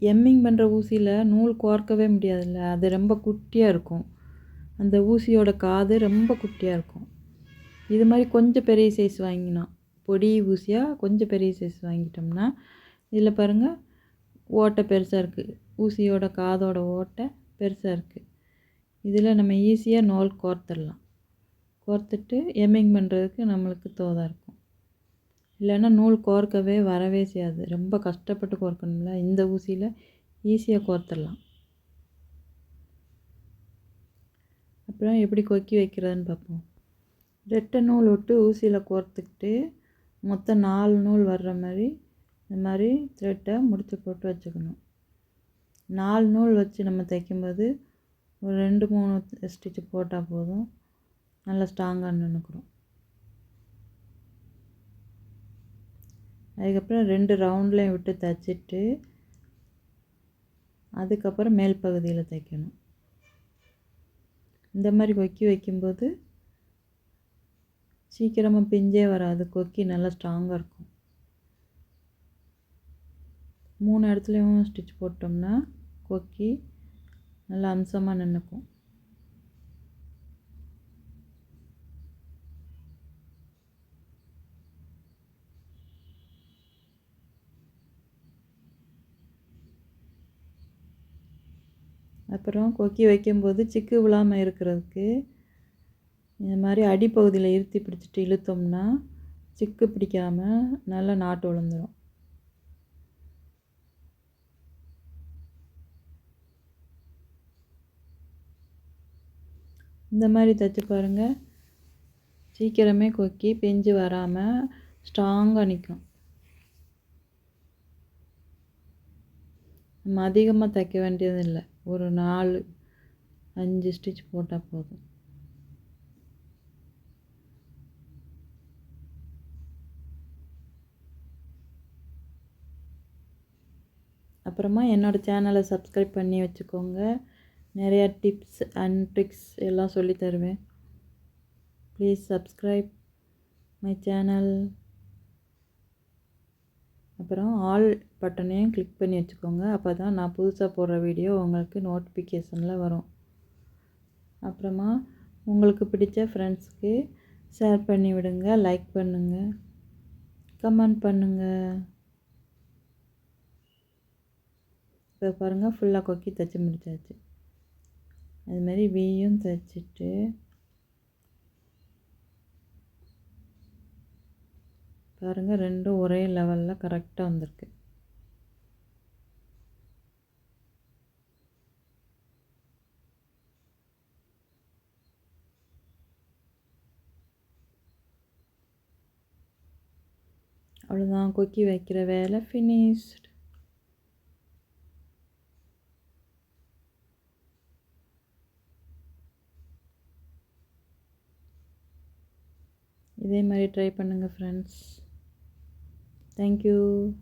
Hemming பண்ணுற ஊசியில் நூல் கோர்க்கவே முடியாதுல்ல? அது ரொம்ப குட்டியாக இருக்கும். அந்த ஊசியோட காது ரொம்ப குட்டியாக இருக்கும். இது மாதிரி கொஞ்சம் பெரிய சைஸ் வாங்கினோம் பொடி ஊசியாக கொஞ்சம் பெரிய சைஸ் வாங்கிட்டோம்னா இதில் பாருங்கள் ஓட்டை பெருசாக இருக்குது ஊசியோட காதோட ஓட்டை பெருசாக இருக்குது இதில் நம்ம ஈஸியாக நூல் கோர்த்துடலாம். கோர்த்துட்டு எம்மிங் பண்ணுறதுக்கு நம்மளுக்கு தோதாக இருக்கும். இல்லைன்னா நூல் கோர்க்கவே வரவே செய்யாது. ரொம்ப கஷ்டப்பட்டு கோர்க்கணும்ல. இந்த ஊசியில் ஈஸியாக கோர்த்துடலாம். அப்புறம் எப்படி கொக்கி வைக்கிறதுன்னு பார்ப்போம். ரெட்டை நூல் விட்டு ஊசியில் கோர்த்துக்கிட்டு மொத்தம் நாலு நூல் வர்ற மாதிரி இந்த மாதிரி த்ரெட்டை முடித்து போட்டு வச்சுக்கணும். நாலு நூல் வச்சு நம்ம தைக்கும்போது ஒரு ரெண்டு மூணு ஸ்டிச்சு போட்டால் போதும். நல்லா ஸ்ட்ராங்காக நின்றுக்கிறோம் அதுக்கப்புறம் ரெண்டு ரவுண்ட்லேயும் விட்டு தைச்சிட்டு அதுக்கப்புறம் மேல் பகுதியில் தைக்கணும். இந்த மாதிரி கொக்கி வைக்கும்போது சீக்கிரமாக பிஞ்சே வராது. கொக்கி நல்லா ஸ்ட்ராங்காக இருக்கும். மூணு இடத்துலையும் ஸ்டிச் போட்டோம்னா கொக்கி நல்லா அம்சமாக நின்றுக்கும் அப்புறம் கொக்கி வைக்கும்போது சிக்கு விழாமல் இருக்கிறதுக்கு இந்த மாதிரி அடிப்பகுதியில் இருத்தி பிடிச்சிட்டு இழுத்தோம்னா சிக்கு பிடிக்காமல் நல்லா நாட்டு விழுந்துடும் இந்த மாதிரி தைச்சி பாருங்கள் சீக்கிரமே கொக்கி பிஞ்சு வராமல் ஸ்ட்ராங்காக நிற்கும் நம்ம அதிகமாக தைக்க வேண்டியதில்லை. ஒரு நாலு அஞ்சு ஸ்டிச் போட்டால் போதும். அப்புறமா என்னோடய சேனலை சப்ஸ்கிரைப் பண்ணி வச்சுக்கோங்க. நிறையா டிப்ஸ் அண்ட் ட்ரிக்ஸ் எல்லாம் சொல்லி தருவேன். ப்ளீஸ் சப்ஸ்கிரைப் மை சேனல் அப்புறம் ஆல் பட்டனையும் கிளிக் பண்ணி வச்சுக்கோங்க. அப்போ தான் நான் புதுசாக போடுற வீடியோ உங்களுக்கு நோட்டிஃபிகேஷனில் வரும். அப்புறமா உங்களுக்கு பிடிச்ச ஃப்ரெண்ட்ஸ்க்கு ஷேர் பண்ணி விடுங்க. லைக் பண்ணுங்கள் கமெண்ட் பண்ணுங்கள் இப்போ பாருங்கள் ஃபுல்லாக கொக்கி தைச்சி முடிச்சாச்சு. அதுமாரி வீயும் தைச்சிட்டு பாருங்கள் ரெண்டும் ஒரே லெவலில் கரெக்டாக வந்திருக்கு. அவ்வளோதான் கொக்கி வைக்கிற வேலை ஃபினிஷ்ட் இதே மாதிரி ட்ரை பண்ணுங்கள் ஃப்ரெண்ட்ஸ் Thank you.